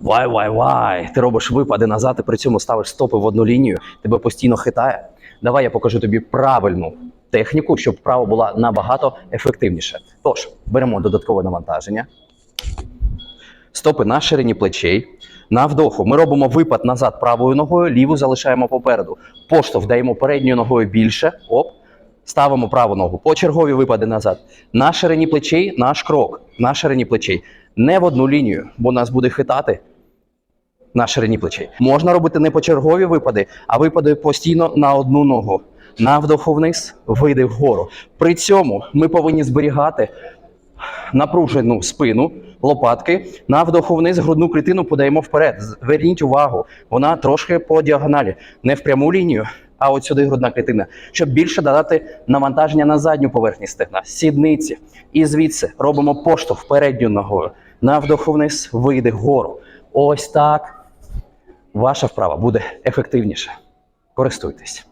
Вай, вай, вай. Ти робиш випади назад і при цьому ставиш стопи в одну лінію, тебе постійно хитає. Давай я покажу тобі правильну техніку, щоб вправа була набагато ефективніше. Тож, беремо додаткове навантаження. Стопи на ширині плечей. На вдоху ми робимо випад назад правою ногою, ліву залишаємо попереду. Поштовх даємо передньою ногою більше. Оп. Ставимо праву ногу. Почергові випади назад. На ширині плечей наш крок. На ширині плечей. Не в одну лінію, бо нас буде хитати на ширині плечей. Можна робити не почергові випади, а випади постійно на одну ногу. На вдоху вниз, вийди вгору. При цьому ми повинні зберігати напружену спину, лопатки. На вдоху вниз грудну клітину подаємо вперед. Зверніть увагу, вона трошки по діагоналі, не в пряму лінію, а от сюди грудна клітина, щоб більше додати навантаження на задню поверхність стегна, сідниці. І звідси робимо поштовх передню ногою. На вдоху вниз, вийди вгору. Ось так. Ваша вправа буде ефективніше. Користуйтесь.